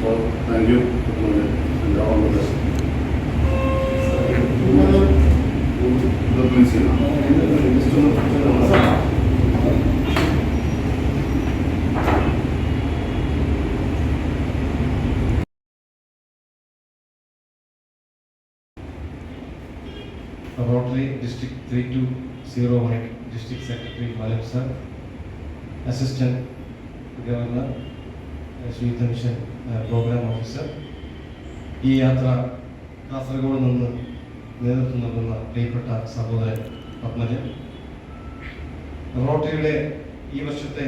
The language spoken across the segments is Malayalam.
So thank you, and all the best. The District 3208, District Secretary Malik Sir, Assistant Governor Youth mission programme officer ഈ യാത്ര കാസർഗോഡ് നിന്ന് നേതൃത്വം നൽകുന്ന പ്രിയപ്പെട്ട സഹോദരൻ പത്മജൻ. റോട്ടറിയുടെ ഈ വർഷത്തെ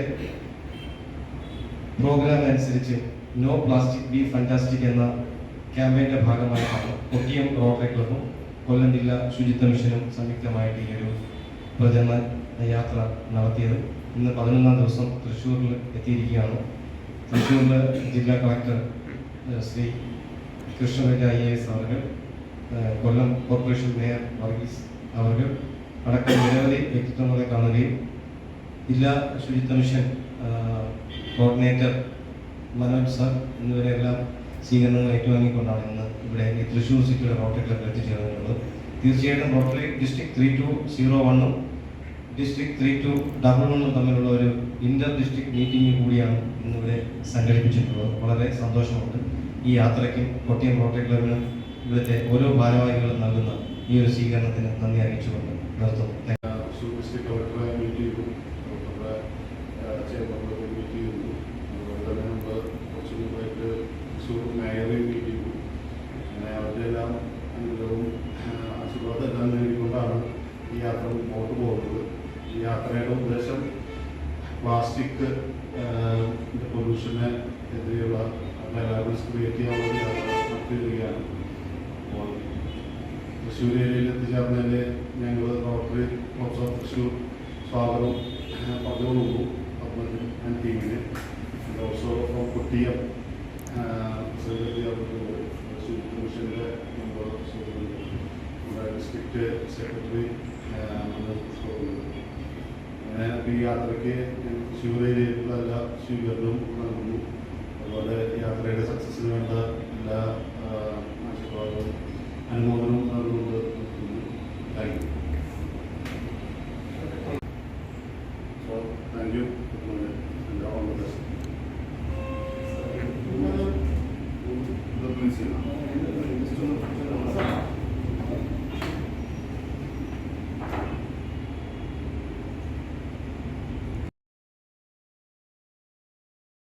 പ്രോഗ്രാം അനുസരിച്ച് നോ പ്ലാസ്റ്റിക് ബി ഫാന്റാസ്റ്റിക് എന്ന ക്യാമ്പയിന്റെ ഭാഗമായിട്ടാണ് കൊട്ടിയം റോട്ടറി ക്ലബും കൊല്ലം ജില്ലാ ശുചിത്വ മിഷനും സംയുക്തമായിട്ട് ഈ ഒരു പ്രചരണ യാത്ര നടത്തിയത്. ഇന്ന് പതിനൊന്നാം ദിവസം തൃശ്ശൂരിൽ എത്തിയിരിക്കുകയാണ്. തൃശ്ശൂരിൽ ജില്ലാ collector Shri Krishnaraja I S our Kollam corporation mayor Varghese അവർ അടക്കം നിരവധി വ്യക്തിത്വങ്ങളെ കാണുകയും ജില്ലാ ശുചിത്വ മിഷൻ കോർഡിനേറ്റർ മനോജ് സർ എന്നിവരെല്ലാം സ്വീകരണങ്ങൾ ഏറ്റുവാങ്ങിക്കൊണ്ടാണ് ഇന്ന് ഇവിടെ ഈ തൃശ്ശൂർ സിറ്റിയുടെ റോട്ടറി ക്ലബിൽ എത്തിച്ചേർന്നിട്ടുള്ളത്. തീർച്ചയായിട്ടും rotary district three two zero വണ്ണും ഡിസ്ട്രിക്ട് ത്രീ ടു ഡബിൾ വണ്ണും തമ്മിലുള്ള ഒരു ഇന്റർ ഡിസ്ട്രിക്ട് മീറ്റിംഗ് കൂടിയാണ് ഇന്നിവിടെ സംഘടിപ്പിച്ചിട്ടുള്ളത്. വളരെ സന്തോഷമുണ്ട്. ഈ യാത്രയ്ക്കും കൊട്ടിയം റോട്ടറി ക്ലബിനും ഇവിടുത്തെ ഓരോ ഭാരവാഹികളും നൽകുന്ന ഈ ഒരു സ്വീകരണത്തിന് നന്ദി അറിയിച്ചുകൊണ്ട് നിർത്തുന്നു. അവരുടെ എല്ലാം അനുഗ്രഹവും ആശീർവാദം എല്ലാം നേടിക്കൊണ്ടാണ് ഈ യാത്ര മുമ്പോട്ട് പോകുന്നത്. ഈ യാത്രയുടെ ഉദ്ദേശം പ്ലാസ്റ്റിക് പൊല്യൂഷനെ എതിരെയുള്ള അവയർനെസ് ക്രിയേറ്റ് ചെയ്യാനുള്ള യാത്ര നടത്തി വരികയാണ് അപ്പോൾ തൃശ്ശൂർ ഏരിയയിൽ എത്തിച്ചേർന്നതിൽ ഞങ്ങൾ റോട്ടറി ക്ലബ്സ് ഓഫ് തൃശ്ശൂർ സ്വാഗതം ഏഹ്, പറഞ്ഞുകൊള്ളു പത്മജൻ ആൻഡ് ടീമിന് ഓൾസോ ഫ്രോം കുട്ടിയം കമ്മീഷന്റെ മെമ്പർ ഡിസ്ട്രിക്ട് സെക്രട്ടറി അങ്ങനെ ഈ യാത്രയ്ക്ക് ശിവതയിലേക്കുള്ള എല്ലാ സ്വീകരണവും നൽകുന്നു. അതുപോലെ യാത്രയുടെ സക്സസ്സിന് വേണ്ട എല്ലാ ആശീർവാദവും അനുമോദനവും നൽകുന്നുണ്ട് thank you so thank you